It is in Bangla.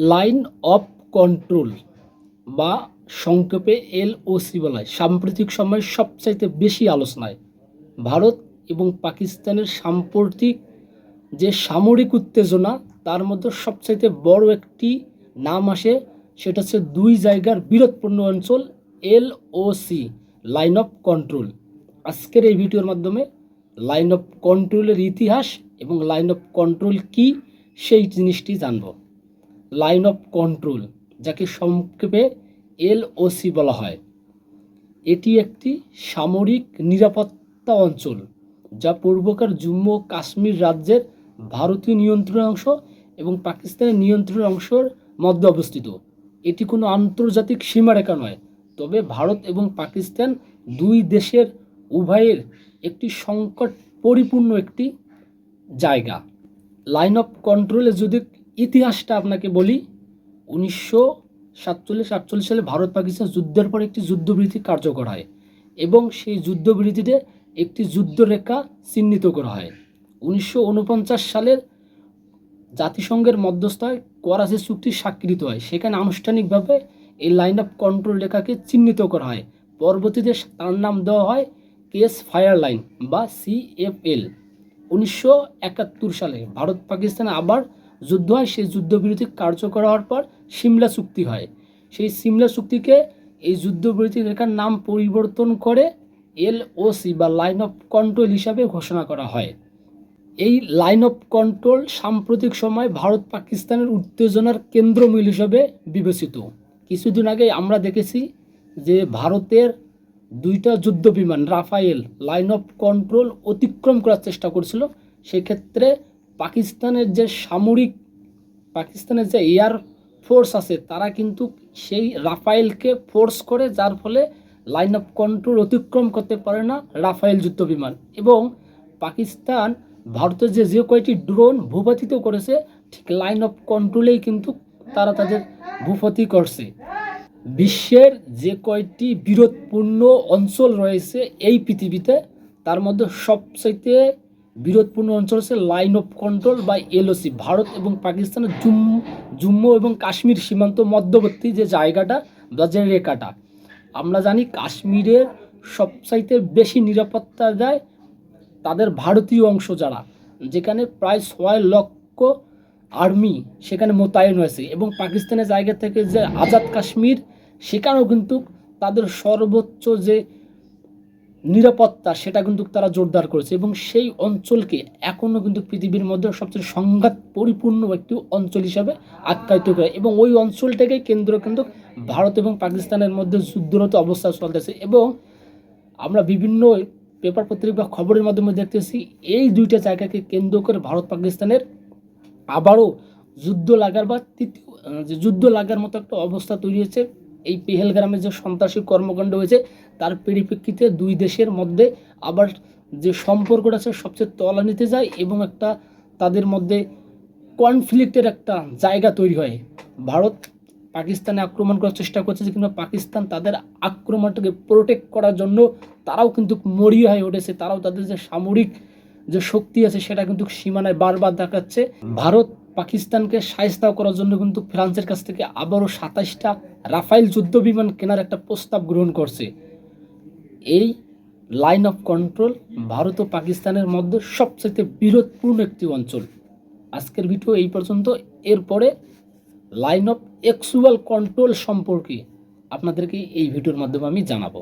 লাইন অফ কন্ট্রোল বা সংক্ষেপে এলওসি বলা হয়। সাম্প্রতিক সময়ে সবচাইতে বেশি আলোচনায় ভারত এবং পাকিস্তানের সাম্প্রতিক যে সামরিক উত্তেজনা, তার মধ্যে সবচাইতে বড় একটি নাম আসে, সেটা হচ্ছে দুই জায়গার বিরোধপূর্ণ অঞ্চল এলওসি লাইন অফ কন্ট্রোল। আজকের এই ভিডিওর মাধ্যমে লাইন অফ কন্ট্রোলের ইতিহাস এবং লাইন অফ কন্ট্রোল কি, সেই জিনিসটি জানব। লাইন অফ কন্ট্রোল, যাকে সংক্ষেপে এলওসি বলা হয়। এটি একটি সামরিক নিরাপত্তা অঞ্চল, যা পূর্বকার জম্মু ও কাশ্মীর রাজ্যের ভারতীয় নিয়ন্ত্রণ অংশ এবং পাকিস্তানের নিয়ন্ত্রণ অংশের মধ্যে অবস্থিত। এটি কোনো আন্তর্জাতিক সীমারেখা নয়, তবে ভারত এবং পাকিস্তান দুই দেশের উভয়ের একটি সংকট পরিপূর্ণ একটি জায়গা। লাইন অফ কন্ট্রোলে যদি ইতিহাসটা আপনাকে বলি, উনিশশো সাতচল্লিশ আটচল্লিশ সালে ভারত পাকিস্তান যুদ্ধের পর একটি যুদ্ধবিরতি কার্যকর হয় এবং সেই যুদ্ধবিরতিতে একটি যুদ্ধরেখা চিহ্নিত করা হয়। উনিশশো উনপঞ্চাশ সালের জাতিসংঘের মধ্যস্থায় করাচি চুক্তি স্বাক্ষরিত হয়। সেখানে আনুষ্ঠানিকভাবে এই লাইন অফ কন্ট্রোল রেখাকে চিহ্নিত করা হয়। পরবর্তীতে তার নাম দেওয়া হয় কেস ফায়ার লাইন বা সিএফএল উনিশশো একাত্তর সালে ভারত পাকিস্তান আবার যুদ্ধ হয়, সেই যুদ্ধবিরতি কার্যকর হওয়ার পর সিমলা চুক্তি হয়। সেই সিমলা চুক্তিকে এই যুদ্ধবিরতি রেখার নাম পরিবর্তন করে এলওসি বা লাইন অফ কন্ট্রোল হিসাবে ঘোষণা করা হয়। এই লাইন অফ কন্ট্রোল সাম্প্রতিক সময় ভারত পাকিস্তানের উত্তেজনার কেন্দ্রমূল হিসাবে বিবেচিত। কিছুদিন আগে আমরা দেখেছি যে ভারতের দুইটা যুদ্ধ বিমান রাফায়েল লাইন অফ কন্ট্রোল অতিক্রম করার চেষ্টা করছিল। সেক্ষেত্রে পাকিস্তানের যে সামরিক, পাকিস্তানের যে এয়ার ফোর্স আছে, তারা কিন্তু সেই রাফায়েলকে ফোর্স করে, যার ফলে লাইন অফ কন্ট্রোল অতিক্রম করতে পারে না রাফায়েল যুদ্ধ বিমান। এবং পাকিস্তান ভারতের যে যে কয়টি ড্রোন ভূপাতিত করেছে, ঠিক লাইন অফ কন্ট্রোলেই কিন্তু তারা তাদের ভূপতি করছে। বিশ্বের যে কয়টি বিরোধপূর্ণ অঞ্চল রয়েছে এই পৃথিবীতে, তার মধ্যে সবচাইতে বিরোধপূর্ণ অঞ্চল হচ্ছে লাইন অফ কন্ট্রোল বা এলওসি ভারত এবং পাকিস্তানের জম্মু জম্মু এবং কাশ্মীর সীমান্ত মধ্যবর্তী যে জায়গাটা বা যে রেখাটা। আমরা জানি কাশ্মীরের সবচাইতে বেশি নিরাপত্তা দেয় তাদের ভারতীয় অংশ যারা, যেখানে প্রায় ছয় লক্ষ আর্মি সেখানে মোতায়েন হয়েছে এবং পাকিস্তানের জায়গা থেকে যে আজাদ কাশ্মীর, সেখানেও কিন্তু তাদের সর্বোচ্চ যে নিরাপত্তা, সেটা কিন্তু তারা জোরদার করেছে এবং সেই অঞ্চলকে এখনও কিন্তু পৃথিবীর মধ্যে সবচেয়ে সংঘাত পরিপূর্ণ একটি অঞ্চল হিসাবে আখ্যায়িত করে এবং ওই অঞ্চলটাকে কেন্দ্র কিন্তু ভারত এবং পাকিস্তানের মধ্যে যুদ্ধরত অবস্থা চলতেছে এবং আমরা বিভিন্ন পেপার, পত্রিকা খবরের মাধ্যমে দেখতেছি এই দুইটা জায়গাকে কেন্দ্র করে ভারত, পাকিস্তানের আবারও যুদ্ধ লাগার বা তৃতীয় যুদ্ধ লাগার মতো একটা অবস্থা তৈরি হয়েছে। এই পেহেলগ্রামে যে সন্ত্রাসী কর্মকাণ্ড হয়েছে, তার পরিপ্রেক্ষিতে দুই দেশের মধ্যে আবার যে সম্পর্কটা আছে সবচেয়ে তলা নিতে যায় এবং একটা তাদের মধ্যে কনফ্লিক্টের একটা জায়গা তৈরি হয়। ভারত পাকিস্তানে আক্রমণ করার চেষ্টা করছে যে কিংবা পাকিস্তান তাদের আক্রমণটাকে প্রোটেক্ট করার জন্য তারাও কিন্তু মরিয়া হয়ে উঠেছে। তারাও তাদের যে সামরিক যে শক্তি আছে সেটা কিন্তু সীমানায় বারবার দেখাচ্ছে। ভারত পাকিস্তানকে সায়স্তা করার জন্য কিন্তু ফ্রান্সের কাছ থেকে আবারও সাতাশটা রাফাইল যুদ্ধ বিমান কেনার একটা প্রস্তাব গ্রহণ করছে। এই লাইন অফ কন্ট্রোল ভারত ও পাকিস্তানের মধ্যে সবচেয়ে বিরোধপূর্ণ একটি অঞ্চল। আজকের ভিডিও এই পর্যন্ত। এরপরে লাইন অফ এক্সুয়াল কন্ট্রোল সম্পর্কে আপনাদেরকে এই ভিডিওর মাধ্যমে আমি জানাব।